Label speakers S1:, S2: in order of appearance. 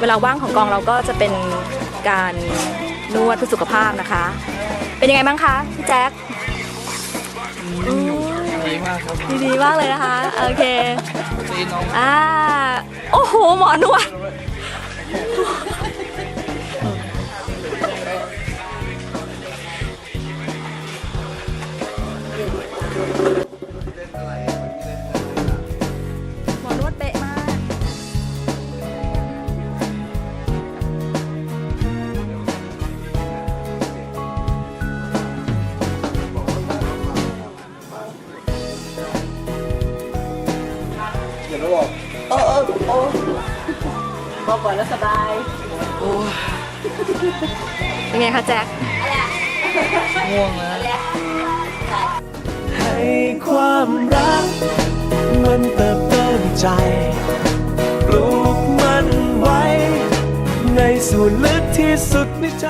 S1: เวลาว่างของกองเราก็จะเป็นการนวดเพื่อสุขภาพนะคะ เป็นยังไงบ้างคะพี่แจ๊ค
S2: ดีมากครับ
S1: ดีมากเลยนะคะ โอเค
S2: ตีน้อง
S1: อ่าโอ้โหหมอนวดหมอนวดเป๊ะ มาก
S2: อย่าไปบอก
S1: โอ้โอ้โอ้บอกก่อนแล้วสบาย
S2: โอ้ย
S1: เป็นไงคะแจ็ค
S2: ง่วงนะ
S3: ให้ความรัก มันเติบโตในใจ ปลูกมันไว้ ในส่วนลึกที่สุดในใจ